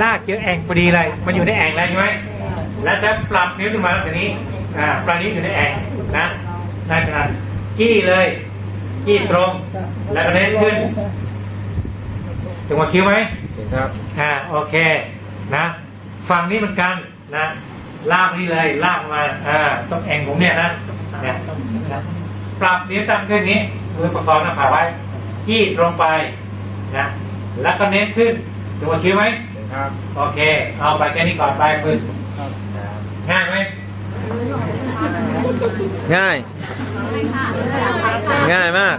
ลากเจอแอ่งพอดีเลย มันอยู่ในแอ่งแล้วใช่ไหมแล้วจะปรับนิ้วขึ้นมาทีนี้อ่าปลายนิ้วอยู่ในแอ่งนะได้ขนาดจี้เลยจี้ตรง แล้วก็เน้นขึ้นถึงหัวคิ้วไหมครับอ่าโอเคนะฝั่งนี้เหมือนกันนะลากนี่เลยลากมาอ่าต้องแอ่งผมเนี่ยนะเนี่ยนะปรับนิ้วตั้งขึ้นนี้มือประคองหน้าผากไว้จี้ตรงไปนะแล้วก็เน้นขึ้นถึงหัวคิ้วไหม ครับ โอเค เอาไปแค่นี้ก่อนไปพึ่งง่ายไหมง่าย ง่ายมาก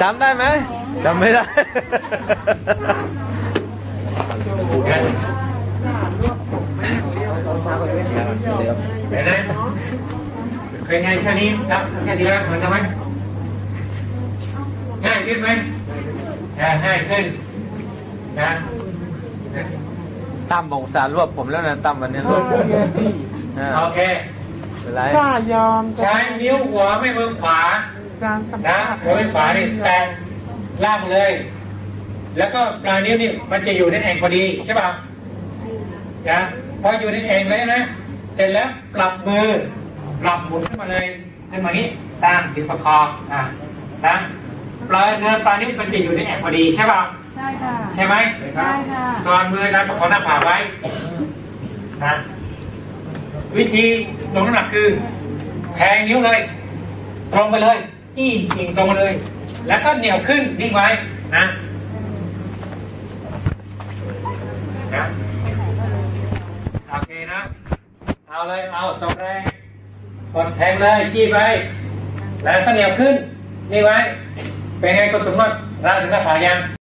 จำได้ไหมจำไม่ได้ง่ายเห็นไหมเป็นไงแค่นี้ครับแค่นี้แล้วเหมือนกันไหมง่ายขึ้นไหมอ่าง่ายขึ้น นะตั้มบอกสารรวบผมแล้วนะตั้มวันนี้รวบผมโอเคไรถ้ายอมใช้นิ้วหัวไม่มือขวานะหัวไม่ขวานี่แตะล่างเลย แล้วก็ปลายนิ้วนี่มันจะอยู่ในแอ่งพอดีใช่ป่ะนะพออยู่ในแอ่งแล้วนะเสร็จแล้วปรับมือปรับหมุนขึ้นมาเลยขึ้นมานี้ตั้งถึงประคองอะนะ ปลายเนื้อปลายนิ้วมันจะอยู่ในแอ่งพอดีใช่ป่ะใช่ค่ะใช่ไหมใช่ค่ะส่วนมือการประคองหน้าผากไว้นะวิธีลงน้ำหนักคือแทงนิ้วเลยตรงไปเลยจี้ยิงตรงมาเลย แล้วก็เหนียวขึ้นนิ่งไว้นะนะโอเคนะ เอาเลยเอาสองแรงกดแทงเลยจี้ไปแล้วก็เหนียวขึ้นนี่งไว้ เป็นไงกดสมม